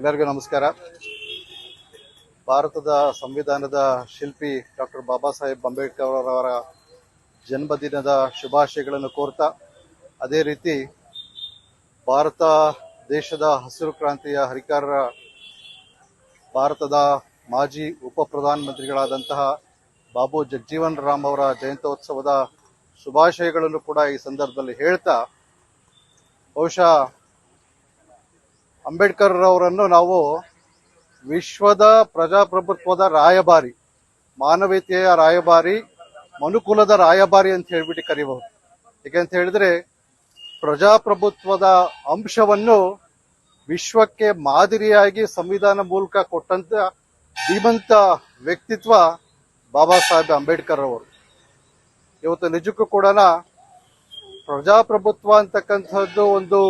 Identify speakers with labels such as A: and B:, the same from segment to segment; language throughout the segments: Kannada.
A: ಎಲ್ಲರಿಗೂ ನಮಸ್ಕಾರ. ಭಾರತದ ಸಂವಿಧಾನದ ಶಿಲ್ಪಿ ಡಾಕ್ಟರ್ ಬಾಬಾ ಸಾಹೇಬ್ ಅಂಬೇಡ್ಕರ್ ಅವರ ಜನ್ಮದಿನದ ಶುಭಾಶಯಗಳನ್ನು ಕೋರ್ತಾ, ಅದೇ ರೀತಿ ಭಾರತ ದೇಶದ ಹಸಿರು ಕ್ರಾಂತಿಯ ಹರಿಕಾರರ, ಭಾರತದ ಮಾಜಿ ಉಪ ಪ್ರಧಾನಮಂತ್ರಿಗಳಾದಂತಹ ಬಾಬು ಜಗಜೀವನ್ ರಾಮ್ ಅವರ ಜಯಂತ್ಯೋತ್ಸವದ ಶುಭಾಶಯಗಳನ್ನು ಕೂಡ ಈ ಸಂದರ್ಭದಲ್ಲಿ ಹೇಳ್ತಾ, ಬಹುಶಃ ಅಂಬೇಡ್ಕರ್ ಅವರನ್ನು ನಾವು ವಿಶ್ವದ ಪ್ರಜಾಪ್ರಭುತ್ವದ ರಾಯಭಾರಿ, ಮಾನವೀಯತೆಯ ರಾಯಭಾರಿ, ಮನುಕುಲದ ರಾಯಭಾರಿ ಅಂತ ಹೇಳ್ಬಿಟ್ಟು ಕರಿಬಹುದು. ಯಾಕೆಂತ ಹೇಳಿದ್ರೆ ಪ್ರಜಾಪ್ರಭುತ್ವದ ಅಂಶವನ್ನು ವಿಶ್ವಕ್ಕೆ ಮಾದರಿಯಾಗಿ ಸಂವಿಧಾನ ಮೂಲಕ ಕೊಟ್ಟಂತ ಧೀಮಂತ ವ್ಯಕ್ತಿತ್ವ ಬಾಬಾ ಸಾಹೇಬ್ ಅಂಬೇಡ್ಕರ್ ಅವರು ಇವತ್ತು ನಿಜಕ್ಕೂ ಕೂಡ ಪ್ರಜಾಪ್ರಭುತ್ವ ಅಂತಕ್ಕಂಥದ್ದು ಒಂದು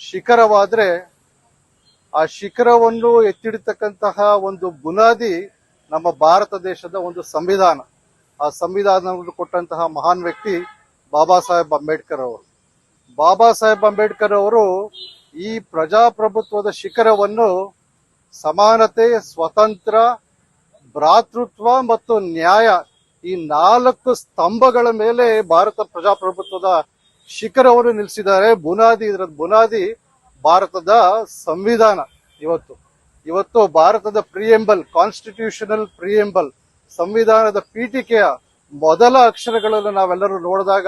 A: ಶಿಖರವಾದ್ರೆ ಆ ಶಿಖರವನ್ನು ಎತ್ತಿಡತಕ್ಕಂತಹ ಒಂದು ಬುನಾದಿ ನಮ್ಮ ಭಾರತ ದೇಶದ ಒಂದು ಸಂವಿಧಾನ. ಆ ಸಂವಿಧಾನವನ್ನು ಕೊಟ್ಟಂತಹ ಮಹಾನ್ ವ್ಯಕ್ತಿ ಬಾಬಾ ಸಾಹೇಬ್ ಅಂಬೇಡ್ಕರ್ ಅವರು. ಬಾಬಾ ಸಾಹೇಬ್ ಅಂಬೇಡ್ಕರ್ ಅವರು ಈ ಪ್ರಜಾಪ್ರಭುತ್ವದ ಶಿಖರವನ್ನು ಸಮಾನತೆ, ಸ್ವತಂತ್ರ, ಭ್ರಾತೃತ್ವ ಮತ್ತು ನ್ಯಾಯ ಈ ನಾಲ್ಕು ಸ್ತಂಭಗಳ ಮೇಲೆ ಭಾರತ ಪ್ರಜಾಪ್ರಭುತ್ವದ ಶಿಖರವನ್ನು ನಿಲ್ಲಿಸಿದ್ದಾರೆ. ಬುನಾದಿ ಇದರ ಬುನಾದಿ ಭಾರತದ ಸಂವಿಧಾನ ಇವತ್ತು. ಇವತ್ತು ಭಾರತದ ಪ್ರಿಯೆಂಬಲ್ ಕಾನ್ಸ್ಟಿಟ್ಯೂಷನಲ್ ಪ್ರಿಯೆಂಬಲ್, ಸಂವಿಧಾನದ ಪೀಠಿಕೆಯ ಮೊದಲ ಅಕ್ಷರಗಳನ್ನು ನಾವೆಲ್ಲರೂ ನೋಡಿದಾಗ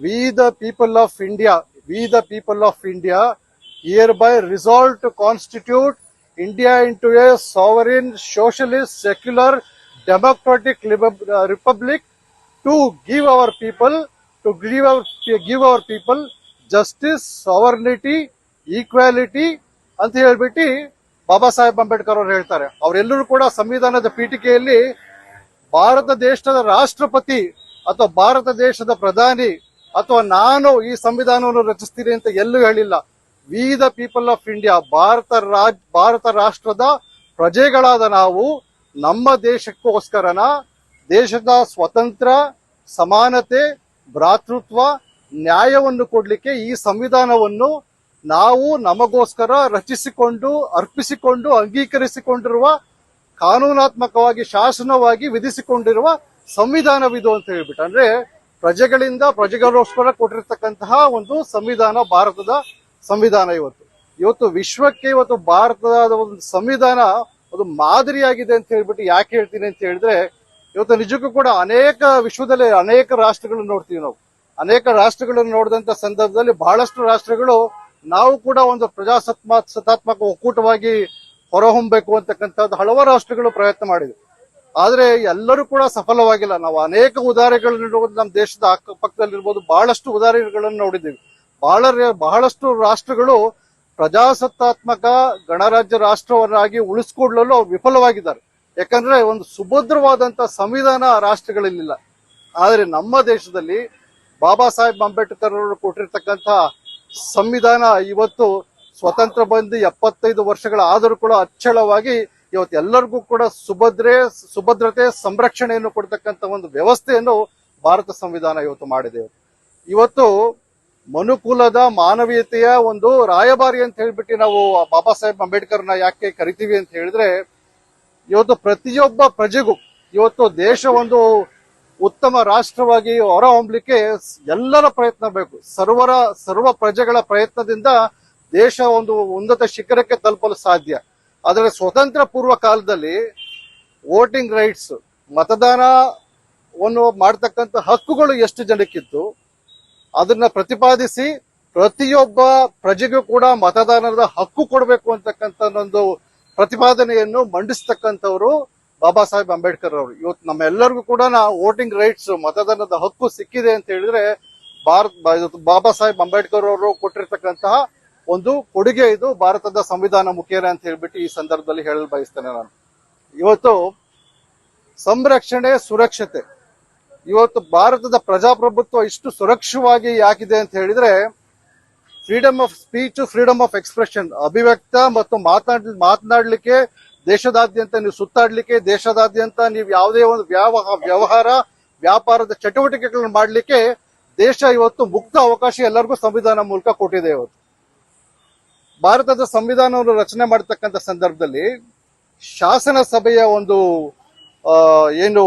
A: we the people of India we the people of India hereby resolve to constitute India into a sovereign socialist secular democratic republic to give our people to give our give our people justice, sovereignty equality ಅಂತ ಹೇಳ್ಬಿಟ್ಟು ಬಾಬಾ ಸಾಹೇಬ್ ಅಂಬೇಡ್ಕರ್ ಅವರು ಹೇಳ್ತಾರೆ. ಅವರೆಲ್ಲರೂ ಕೂಡ ಸಂವಿಧಾನದ ಪೀಠಿಕೆಯಲ್ಲಿ ಭಾರತ ದೇಶದ ರಾಷ್ಟ್ರಪತಿ ಅಥವಾ ಭಾರತ ದೇಶದ ಪ್ರಧಾನಿ ಅಥವಾ ನಾನು ಈ ಸಂವಿಧಾನವನ್ನು ರಚಿಸ್ತೀನಿ ಅಂತ ಎಲ್ಲೂ ಹೇಳಿಲ್ಲ. We the people of India Bharat Raj Bharat ರಾಷ್ಟ್ರದ ಪ್ರಜೆಗಳಾದ ನಾವು, ನಮ್ಮ ದೇಶಕ್ಕೋಸ್ಕರನ ದೇಶದ ಸ್ವತಂತ್ರ, ಸಮಾನತೆ, ಭ್ರಾತೃತ್ವ, ನ್ಯಾಯವನ್ನು ಕೊಡ್ಲಿಕ್ಕೆ ಈ ಸಂವಿಧಾನವನ್ನು ನಾವು ನಮಗೋಸ್ಕರ ರಚಿಸಿಕೊಂಡು, ಅರ್ಪಿಸಿಕೊಂಡು, ಅಂಗೀಕರಿಸಿಕೊಂಡಿರುವ, ಕಾನೂನಾತ್ಮಕವಾಗಿ, ಶಾಸನವಾಗಿ ವಿಧಿಸಿಕೊಂಡಿರುವ ಸಂವಿಧಾನವಿದು ಅಂತ ಹೇಳ್ಬಿಟ್ಟು. ಅಂದ್ರೆ ಪ್ರಜೆಗಳಿಂದ ಪ್ರಜೆಗಳೋಸ್ಕರ ಕೊಟ್ಟಿರ್ತಕ್ಕಂತಹ ಒಂದು ಸಂವಿಧಾನ, ಭಾರತದ ಸಂವಿಧಾನ ಇವತ್ತು. ಇವತ್ತು ವಿಶ್ವಕ್ಕೆ ಇವತ್ತು ಭಾರತದ ಒಂದು ಸಂವಿಧಾನ ಅದು ಮಾದರಿಯಾಗಿದೆ ಅಂತ ಹೇಳ್ಬಿಟ್ಟು ಯಾಕೆ ಹೇಳ್ತೀನಿ ಅಂತ ಹೇಳಿದ್ರೆ, ಇವತ್ತು ನಿಜಕ್ಕೂ ಕೂಡ ಅನೇಕ ವಿಶ್ವದಲ್ಲಿ ಅನೇಕ ರಾಷ್ಟ್ರಗಳನ್ನು ನೋಡ್ತೀವಿ ನಾವು. ಅನೇಕ ರಾಷ್ಟ್ರಗಳನ್ನು ನೋಡಿದಂತ ಸಂದರ್ಭದಲ್ಲಿ ಬಹಳಷ್ಟು ರಾಷ್ಟ್ರಗಳು ನಾವು ಕೂಡ ಒಂದು ಪ್ರಜಾಸತ್ಮ ಸತ್ತಾತ್ಮಕ ಒಕ್ಕೂಟವಾಗಿ ಹೊರಹೊಮ್ಮಬೇಕು ಅಂತಕ್ಕಂಥದ್ದು ಹಲವಾರು ರಾಷ್ಟ್ರಗಳು ಪ್ರಯತ್ನ ಮಾಡಿದೆ ಆದರೆ ಎಲ್ಲರೂ ಕೂಡ ಸಫಲವಾಗಿಲ್ಲ. ನಾವು ಅನೇಕ ಉದಾಹರಣೆಗಳನ್ನು ನಮ್ಮ ದೇಶದ ಅಕ್ಕಪಕ್ಕದಲ್ಲಿರ್ಬೋದು ಬಹಳಷ್ಟು ಉದಾಹರಣೆಗಳನ್ನು ನೋಡಿದ್ದೀವಿ. ಬಹಳ ಬಹಳಷ್ಟು ರಾಷ್ಟ್ರಗಳು ಪ್ರಜಾಸತ್ತಾತ್ಮಕ ಗಣರಾಜ್ಯ ರಾಷ್ಟ್ರವನ್ನಾಗಿ ಉಳಿಸ್ಕೊಳ್ಳಲು ಅವ್ರು ವಿಫಲವಾಗಿದ್ದಾರೆ. ಯಾಕಂದ್ರೆ ಒಂದು ಸುಭದ್ರವಾದಂತ ಸಂವಿಧಾನ ರಾಷ್ಟ್ರಗಳಲ್ಲಿಲ್ಲ. ಆದ್ರೆ ನಮ್ಮ ದೇಶದಲ್ಲಿ ಬಾಬಾ ಸಾಹೇಬ್ ಅಂಬೇಡ್ಕರ್ ಅವರು ಕೊಟ್ಟಿರ್ತಕ್ಕಂಥ ಸಂವಿಧಾನ ಇವತ್ತು ಸ್ವತಂತ್ರ ಬಂದು ಎಪ್ಪತ್ತೈದು ವರ್ಷಗಳಾದರೂ ಕೂಡ ಅಚ್ಚಳವಾಗಿ ಇವತ್ತು ಎಲ್ಲರಿಗೂ ಕೂಡ ಸುಭದ್ರೆ, ಸುಭದ್ರತೆ ಸಂರಕ್ಷಣೆಯನ್ನು ಕೊಡ್ತಕ್ಕಂಥ ಒಂದು ವ್ಯವಸ್ಥೆಯನ್ನು ಭಾರತ ಸಂವಿಧಾನ ಇವತ್ತು ಮಾಡಿದೆ. ಇವತ್ತು ಮನುಕುಲದ ಮಾನವೀಯತೆಯ ಒಂದು ರಾಯಭಾರಿ ಅಂತ ಹೇಳ್ಬಿಟ್ಟು ನಾವು ಬಾಬಾ ಸಾಹೇಬ್ ಅಂಬೇಡ್ಕರ್ನ ಯಾಕೆ ಕರಿತೀವಿ ಅಂತ ಹೇಳಿದ್ರೆ, ಇವತ್ತು ಪ್ರತಿಯೊಬ್ಬ ಪ್ರಜೆಗೂ, ಇವತ್ತು ದೇಶ ಒಂದು ಉತ್ತಮ ರಾಷ್ಟ್ರವಾಗಿ ಹೊರಹೊಮ್ಮಲಿಕ್ಕೆ ಎಲ್ಲರ ಪ್ರಯತ್ನ ಬೇಕು. ಸರ್ವರ, ಸರ್ವ ಪ್ರಜೆಗಳ ಪ್ರಯತ್ನದಿಂದ ದೇಶ ಒಂದು ಉನ್ನತ ಶಿಖರಕ್ಕೆ ತಲುಪಲು ಸಾಧ್ಯ. ಆದರೆ ಸ್ವತಂತ್ರ ಪೂರ್ವ ಕಾಲದಲ್ಲಿ ವೋಟಿಂಗ್ ರೈಟ್ಸ್ ಮತದಾನವನ್ನು ಮಾಡ್ತಕ್ಕಂಥ ಹಕ್ಕುಗಳು ಎಷ್ಟು ಜನಕ್ಕಿತ್ತು, ಅದನ್ನ ಪ್ರತಿಪಾದಿಸಿ ಪ್ರತಿಯೊಬ್ಬ ಪ್ರಜೆಗೂ ಕೂಡ ಮತದಾನದ ಹಕ್ಕು ಕೊಡಬೇಕು ಅಂತಕ್ಕಂಥ ಒಂದು ಪ್ರತಿಪಾದನೆಯನ್ನು ಮಂಡಿಸ್ತಕ್ಕಂಥವ್ರು ಬಾಬಾ ಸಾಹೇಬ್ ಅಂಬೇಡ್ಕರ್ ಅವರು. ಇವತ್ತು ನಮ್ಮೆಲ್ಲರಿಗೂ ಕೂಡ ವೋಟಿಂಗ್ ರೈಟ್ಸ್, ಮತದಾನದ ಹಕ್ಕು ಸಿಕ್ಕಿದೆ ಅಂತ ಹೇಳಿದ್ರೆ, ಭಾರತ ಬಾಬಾ ಸಾಹೇಬ್ ಅಂಬೇಡ್ಕರ್ ಅವರು ಕೊಟ್ಟಿರ್ತಕ್ಕಂತಹ ಒಂದು ಕೊಡುಗೆ ಇದು ಭಾರತದ ಸಂವಿಧಾನ ಮುಖೇನ ಅಂತ ಹೇಳ್ಬಿಟ್ಟು ಈ ಸಂದರ್ಭದಲ್ಲಿ ಹೇಳಲು ಬಯಸ್ತೇನೆ ನಾನು. ಇವತ್ತು ಸಂರಕ್ಷಣೆ, ಸುರಕ್ಷತೆ. ಇವತ್ತು ಭಾರತದ ಪ್ರಜಾಪ್ರಭುತ್ವ ಇಷ್ಟು ಸುರಕ್ಷವಾಗಿ ಯಾಕಿದೆ ಅಂತ ಹೇಳಿದ್ರೆ freedom of speech freedom of expression ಅಭಿವ್ಯಕ್ತ ಮತ್ತು ಮಾತನಾಡ್, ಮಾತನಾಡ್ಲಿಕ್ಕೆ ದೇಶದಾದ್ಯಂತ ನೀವು ಸುತ್ತಾಡ್ಲಿಕ್ಕೆ, ದೇಶದಾದ್ಯಂತ ನೀವು ಯಾವುದೇ ಒಂದು ವ್ಯಾವ ವ್ಯವಹಾರ, ವ್ಯಾಪಾರದ ಚಟುವಟಿಕೆಗಳನ್ನು ಮಾಡಲಿಕ್ಕೆ ದೇಶ ಇವತ್ತು ಮುಕ್ತ ಅವಕಾಶ ಎಲ್ಲರಿಗೂ ಸಂವಿಧಾನ ಮೂಲಕ ಕೊಟ್ಟಿದೆ ಇವತ್ತು. ಭಾರತದ ಸಂವಿಧಾನವನ್ನು ರಚನೆ ಮಾಡತಕ್ಕಂಥ ಸಂದರ್ಭದಲ್ಲಿ ಶಾಸನ ಸಭೆಯ ಒಂದು ಏನು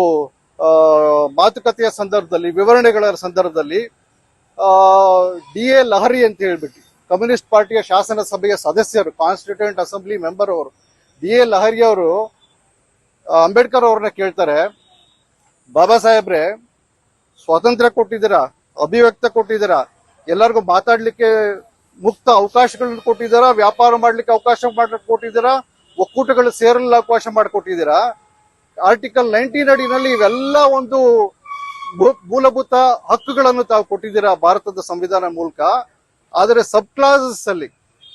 A: ಮಾತುಕತೆಯ ಸಂದರ್ಭದಲ್ಲಿ, ವಿವರಣೆಗಳ ಸಂದರ್ಭದಲ್ಲಿ ಡಿ ಎ ಲಹರಿ ಅಂತ ಹೇಳ್ಬಿಟ್ಟು, ಕಮ್ಯುನಿಸ್ಟ್ ಪಾರ್ಟಿಯ ಶಾಸನ ಸಭೆಯ ಸದಸ್ಯರು ಕಾನ್ಸ್ಟಿಟ್ಯೂಂಟ್ ಅಸೆಂಬ್ಲಿ ಮೆಂಬರ್ ಅವರು ಡಿ ಎ ಲಹರಿ ಅವರು ಅಂಬೇಡ್ಕರ್ ಅವ್ರನ್ನ ಕೇಳ್ತಾರೆ, ಬಾಬಾ ಸಾಹೇಬ್ರೆ, ಸ್ವಾತಂತ್ರ್ಯ ಕೊಟ್ಟಿದ್ದೀರಾ? ಅಭಿವ್ಯಕ್ತ ಕೊಟ್ಟಿದ್ದೀರಾ? ಎಲ್ಲರಿಗೂ ಮಾತಾಡ್ಲಿಕ್ಕೆ ಮುಕ್ತ ಅವಕಾಶಗಳನ್ನು ಕೊಟ್ಟಿದ್ದೀರಾ? ವ್ಯಾಪಾರ ಮಾಡ್ಲಿಕ್ಕೆ ಅವಕಾಶ ಮಾಡ್ಲಿಕ್ಕೆ ಕೊಟ್ಟಿದ್ದೀರಾ? ಒಕ್ಕೂಟಗಳು ಸೇರಲು ಅವಕಾಶ ಮಾಡಿಕೊಟ್ಟಿದ್ದೀರಾ? ಆರ್ಟಿಕಲ್ ನೈನ್ಟೀನ್ ಅಡಿನಲ್ಲಿ ಇವೆಲ್ಲ ಒಂದು ಮೂಲಭೂತ ಹಕ್ಕುಗಳನ್ನು ತಾವು ಕೊಟ್ಟಿದ್ದೀರಾ ಭಾರತದ ಸಂವಿಧಾನ ಮೂಲಕ. ಆದರೆ ಸಬ್ ಕ್ಲಾಸಸ್ ಅಲ್ಲಿ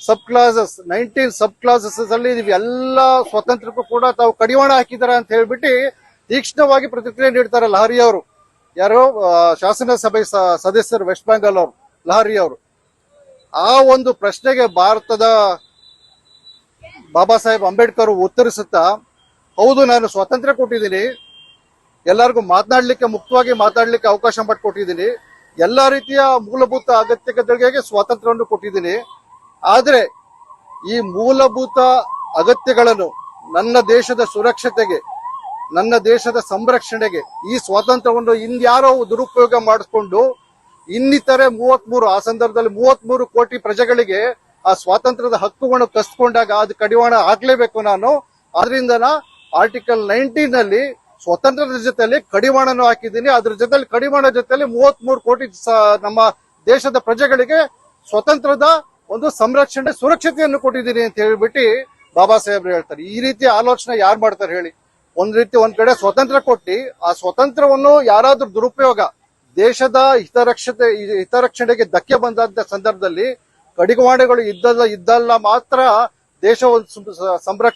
A: sub clauses nineteen sub clauses ಅಲ್ಲಿ ಎಲ್ಲ ಸ್ವಾತಂತ್ರ್ಯಕ್ಕೂ ಕೂಡ ತಾವು ಕಡಿವಾಣ ಹಾಕಿದ್ದಾರೆ ಅಂತ ಹೇಳ್ಬಿಟ್ಟು ತೀಕ್ಷ್ಣವಾಗಿ ಪ್ರತಿಕ್ರಿಯೆ ನೀಡ್ತಾರೆ ಲಹರಿ ಅವರು. ಯಾರೋ ಶಾಸನ ಸಭೆ ಸದಸ್ಯರು, ವೆಸ್ಟ್ ಬೆಂಗಾಲ್ ಅವರು, ಲಹರಿ ಅವರು. ಆ ಒಂದು ಪ್ರಶ್ನೆಗೆ ಭಾರತದ ಬಾಬಾ ಸಾಹೇಬ್ ಅಂಬೇಡ್ಕರ್ ಉತ್ತರಿಸುತ್ತಾ, ಹೌದು, ನಾನು ಸ್ವಾತಂತ್ರ್ಯ ಕೊಟ್ಟಿದ್ದೀನಿ. ಎಲ್ಲರಿಗೂ ಮಾತನಾಡಲಿಕ್ಕೆ ಮುಕ್ತವಾಗಿ ಮಾತಾಡಲಿಕ್ಕೆ ಅವಕಾಶ ಮಾಡಿಕೊಟ್ಟಿದ್ದೀನಿ. ಎಲ್ಲ ರೀತಿಯ ಮೂಲಭೂತ ಅಗತ್ಯತೆಗಳಿಗೆ ಸ್ವಾತಂತ್ರ್ಯವನ್ನು ಕೊಟ್ಟಿದ್ದೀನಿ. ಆದ್ರೆ ಈ ಮೂಲಭೂತ ಅಗತ್ಯಗಳನ್ನು ನನ್ನ ದೇಶದ ಸುರಕ್ಷತೆಗೆ, ನನ್ನ ದೇಶದ ಸಂರಕ್ಷಣೆಗೆ, ಈ ಸ್ವಾತಂತ್ರ್ಯವನ್ನು ಇನ್ಯಾರೋ ದುರುಪಯೋಗ ಮಾಡಿಕೊಂಡು ಇನ್ನಿತರೆ ಮೂವತ್ಮೂರು, ಆ ಸಂದರ್ಭದಲ್ಲಿ ಮೂವತ್ಮೂರು ಕೋಟಿ ಪ್ರಜೆಗಳಿಗೆ ಆ ಸ್ವಾತಂತ್ರ್ಯದ ಹಕ್ಕುಗಳನ್ನು ಕಸ್ಕೊಂಡಾಗ ಅದು ಕಡಿವಾಣ ಆಗಲೇಬೇಕು ನಾನು. ಅದರಿಂದ ಆರ್ಟಿಕಲ್ ನೈನ್ಟೀನ್ ಅಲ್ಲಿ ಸ್ವಾತಂತ್ರ್ಯದ ಜೊತೆಲಿ ಕಡಿವಾಣನೂ ಹಾಕಿದ್ದೀನಿ. ಅದ್ರ ಜೊತೆಲಿ ಕಡಿವಾಣ ಜೊತೆಲಿ ಮೂವತ್ಮೂರು ಕೋಟಿ ನಮ್ಮ ದೇಶದ ಪ್ರಜೆಗಳಿಗೆ ಸ್ವತಂತ್ರದ ಒಂದು ಸಂರಕ್ಷಣೆ, ಸುರಕ್ಷತೆಯನ್ನು ಕೊಟ್ಟಿದ್ದೀರಿ ಅಂತ ಹೇಳ್ಬಿಟ್ಟು ಬಾಬಾ ಸಾಹೇಬ್ರು ಹೇಳ್ತಾರೆ. ಈ ರೀತಿ ಆಲೋಚನೆ ಯಾರು ಮಾಡ್ತಾರೆ ಹೇಳಿ. ಒಂದ್ ರೀತಿ ಒಂದ್ ಕಡೆ ಸ್ವತಂತ್ರ ಕೊಟ್ಟಿ, ಆ ಸ್ವತಂತ್ರವನ್ನು ಯಾರಾದ್ರೂ ದುರುಪಯೋಗ, ದೇಶದ ಹಿತರಕ್ಷತೆ, ಹಿತರಕ್ಷಣೆಗೆ ಧಕ್ಕೆ ಬಂದಂತ ಸಂದರ್ಭದಲ್ಲಿ ಕಡಿವಾಣಗಳು ಇದ್ದಲ್ಲ ಇದ್ದಲ್ಲ ಮಾತ್ರ ದೇಶ ಒಂದು ಸಂರಕ್ಷಣೆ